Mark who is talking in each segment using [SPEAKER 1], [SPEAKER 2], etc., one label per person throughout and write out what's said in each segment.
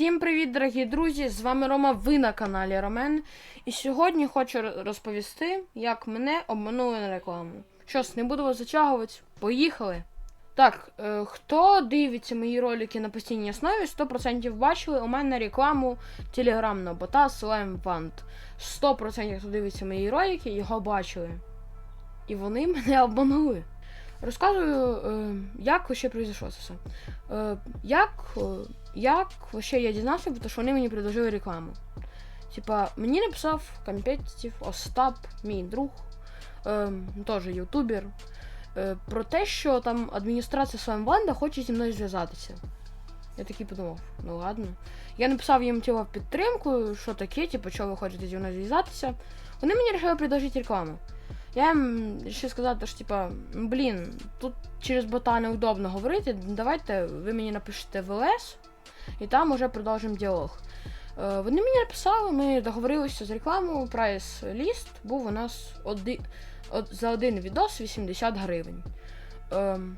[SPEAKER 1] Всім привіт, дорогі друзі! З вами Рома, ви на каналі Ромен. І сьогодні хочу розповісти, як мене обманули на рекламу. Що ж, не буду вас затягувати, поїхали. Так, е, хто дивиться мої ролики на постійній основі, 100% бачили у мене рекламу телеграмного бота Slime Fund. 100% хто дивиться мої ролики, його бачили. І вони мене обманули. Розказую, е, як вообще произошло це все. Е, як, е, як вообще я дізнався, тому що вони мені предложили рекламу. Типа, мені написав компетитив Остап, мій друг, теж ютубер, про те, що там адміністрація Слаймбанда хоче зі мною зв'язатися. Я такий подумав, ну ладно. Я написав їм типа, в підтримку, що таке, типу, що ви хочете зі мною зв'язатися. Вони мені вирішили предложити рекламу. Я їм вирішив сказати, що типа, блін, тут через бота неудобно говорити. Давайте ви мені напишете в ЛС, і там уже продовжимо діалог. Е, вони мені написали, ми договорилися з рекламою, прайс ліст був у нас оди, от, за один відос 80 гривень. Ем,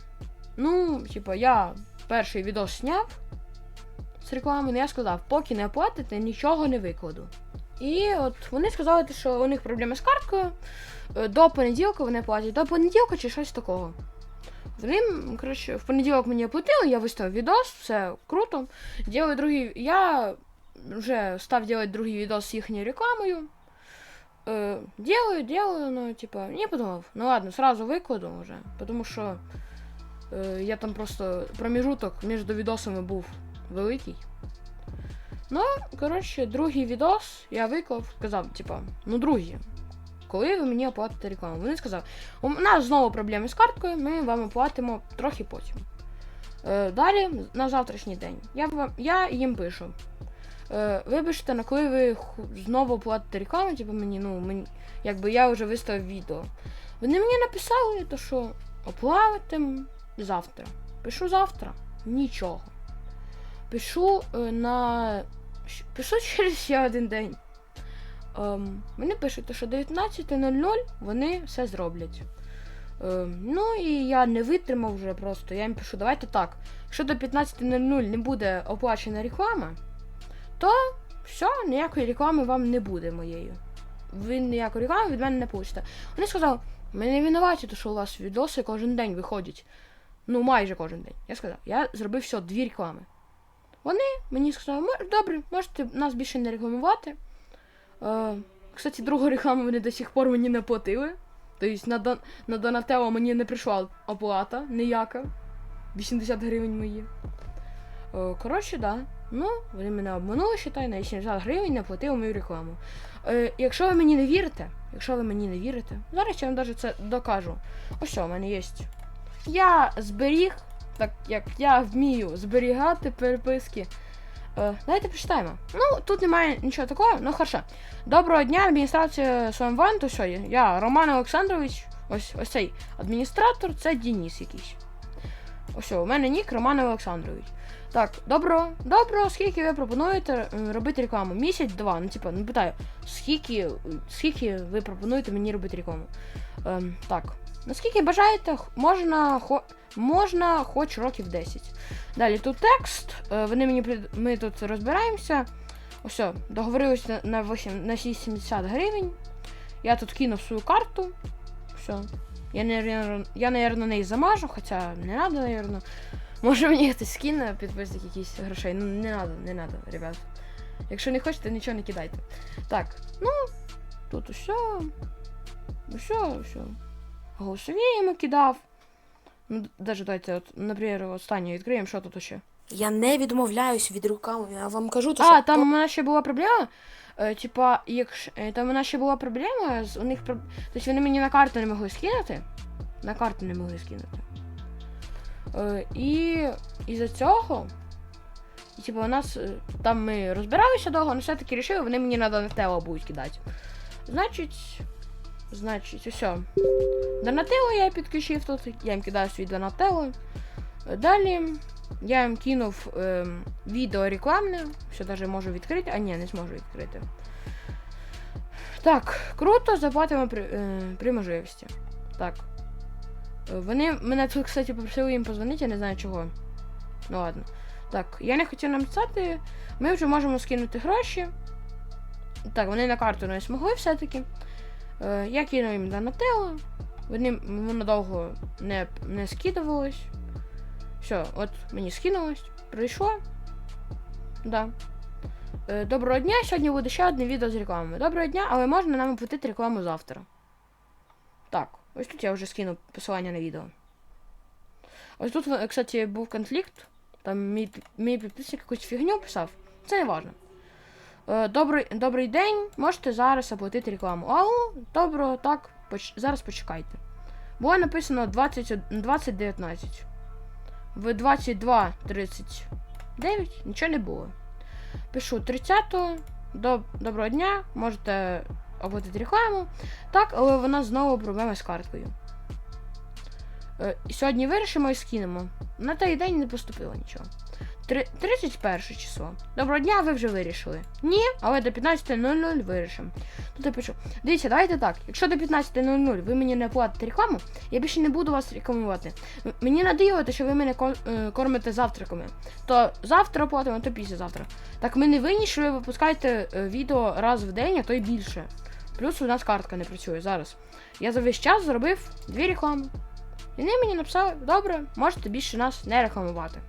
[SPEAKER 1] ну, типа, я перший відос зняв з реклами, але я сказав, поки не оплатите, нічого не викладу. І от вони сказали, що у них проблеми з карткою. е, До понеділка вони платять. До понеділка чи щось такого. Вони, коротше, в понеділок мені оплатили, я виставив відос, все круто. Ділаю другий. Я вже став робити другий відос з їхньою рекламою. Е, делаю, делаю, ну, типа, не подумав. Ну ладно, сразу викладу вже, тому що е, я там просто проміжуток між відосами був великий. Ну, коротше, другий відос я виклав, сказав, типа, ну, друзі, коли ви мені оплатите рекламу? Вони сказали, у нас знову проблеми з карткою, ми вам оплатимо трохи потім. Е, далі, на завтрашній день. Я, вам, я їм пишу. Е, вибачте, на коли ви знову оплатите рекламу, типу мені, ну, мені, якби я вже виставив відео. Вони мені написали, то що оплатим завтра. Пишу завтра. Нічого. Пишу е, на. Щ- через ще один день. Ем, мені пишуть, що 19.00 вони все зроблять. Ем, ну і я не витримав вже просто. Я їм пишу, давайте так. Якщо до 15.00 не буде оплачена реклама, то все, ніякої реклами вам не буде моєю. Ви ніякої реклами від мене не получите. Вони сказали, ми не винуваті, що у вас відоси кожен день виходять. Ну, майже кожен день. Я сказав, я зробив все, дві реклами. Вони мені сказали, добре, можете нас більше не рекламувати. Е, кстати, другу рекламу вони до сих пор мені не платили. Тобто на, Дон- на Донателло мені не прийшла оплата ніяка. 80 гривень мої. Е, коротше, да. Ну, вони мене обманули, считай, на 80 гривень не платили мою рекламу. Е, якщо ви мені не вірите, якщо ви мені не вірите, зараз я вам навіть це докажу. Ось що, у мене є. Я зберіг, так як я вмію зберігати переписки. Е, давайте почитаємо. Ну, тут немає нічого такого, ну хорошо. Доброго дня, адміністрація Слаймван, то? Я Роман Олександрович, ось ось цей адміністратор, це Дініс якийсь. Ось, у мене нік Роман Олександрович. Так, добро, добро, скільки ви пропонуєте е, робити рекламу? Місяць-два. Ну, типа, ну питаю, скільки, скільки ви пропонуєте мені робити рекламу? Ем, так. Наскільки бажаєте, можна, хо, можна хоч років 10. Далі тут текст. е, Вони мені ми тут розбираємося. Ось, договорилися на, 8, на 80 гривень. Я тут кинув свою карту. Все. Я, наверно, я, наверно, неї замажу, хоча не треба, наверно. Може мені хтось скине підписник якісь грошей. Ну не надо, не надо, ребят. Якщо не хочете, нічого не кидайте. Так, ну, тут усе. Усе, усе. Голосові йому кидав. Ну, даже дайте, от, наприклад, останнє відкриємо, що тут ще.
[SPEAKER 2] Я не відмовляюсь від руками, я вам кажу, то
[SPEAKER 1] А,
[SPEAKER 2] що
[SPEAKER 1] там у мене ще була проблема. Е, типа, якщо е, там у мене ще була проблема, з у них проб- Тобто вони мені на карту не могли скинути. На карту не могли скинути. Е, і із-за цього. І, типа, у нас е, там ми розбиралися довго, але все-таки рішили, вони мені на Донателло будуть кидати. Значить. Значить, усе. Донателло я підключив тут, я їм кидаю свій Донателло. Е, Далі я їм кинув ем, відео рекламне, що навіть можу відкрити, а ні, не зможу відкрити. Так, круто, заплатимо при, е, при можливості. Так. Е, Вони мене тут, кстати, попросили їм позвонити, я не знаю чого. Ну ладно. Так, я не хотів написати. Ми вже можемо скинути гроші. Так, вони на карту не змогли все-таки. Е, я кинув їм Донателло. Вони воно довго не, не скидувалось. Все, от мені скинулось. Прийшло. Да. Е, доброго дня, сьогодні буде ще одне відео з рекламою. Доброго дня, але можна нам оплатити рекламу завтра. Так, ось тут я вже скинув посилання на відео. Ось тут, кстати, був конфлікт. Там мій, мій підписник якусь фігню писав. Це не важно. Е, добрий, добрий день, можете зараз оплатити рекламу. Ау, добро, так, поч- зараз почекайте. Було написано 20, 2019. В 22.39 нічого не було. Пишу 30-го. Доб- Доброго дня, можете оплатити рекламу. Так, але вона знову проблема з карткою. Е, сьогодні вирішимо і скинемо. На той день не поступило нічого. Три- 31 число. Доброго дня, ви вже вирішили. Ні, але до 15.00 вирішимо. Тут я пишу. Дивіться, давайте так. Якщо до 15.00 ви мені не платите рекламу, я більше не буду вас рекламувати. Мені надоїло, що ви мене е, кормите завтраками. То завтра платимо, то післязавтра. Так ми не винні, що ви випускаєте е, відео раз в день, а то й більше. Плюс у нас картка не працює зараз. Я за весь час зробив дві реклами. І вони мені написали, добре, можете більше нас не рекламувати.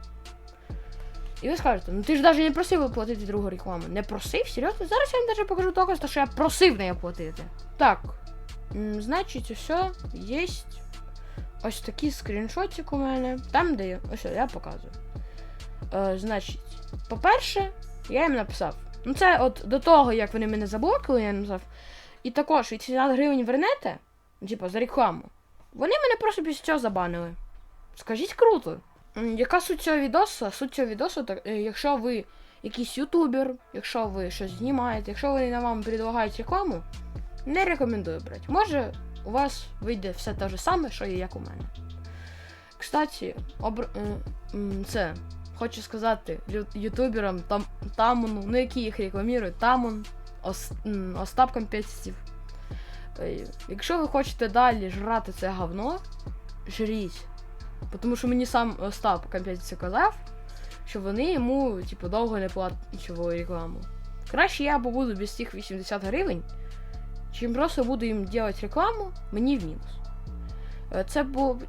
[SPEAKER 1] І ви скажете, ну ти ж навіть не просив оплатити другу рекламу. Не просив? Серйозно? Зараз я вам навіть покажу доказ, що я просив не оплатити. Так. Значить, все, є ось такий скріншотик у мене. Там, де я. Ось я показую. Е, значить, по-перше, я їм написав. Ну, це от до того, як вони мене заблокили, я їм написав. І також 80 гривень вернете, ну, типу, за рекламу. Вони мене просто після цього забанили. Скажіть круто. Яка суть цього відосу? Суть цього відосу, так, е, якщо ви якийсь ютубер, якщо ви щось знімаєте, якщо вони на вам предлагають рекламу, не рекомендую брати. Може, у вас вийде все те ж саме, що і як у мене. Кстати, обр... е, це хочу сказати ютуберам там, Тамону, ну які їх рекламують, Тамон, Ос, Остап Компетитів. Е, Якщо ви хочете далі жрати це говно, жріть. Тому що мені сам Остап Компетитів казав, що вони йому, типу, довго не платили рекламу. Краще я побуду без тих 80 гривень, чим просто буду їм робити рекламу, мені в мінус. Е, Це було,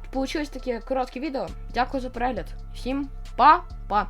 [SPEAKER 1] таке коротке відео. Дякую за перегляд. Всім па-па!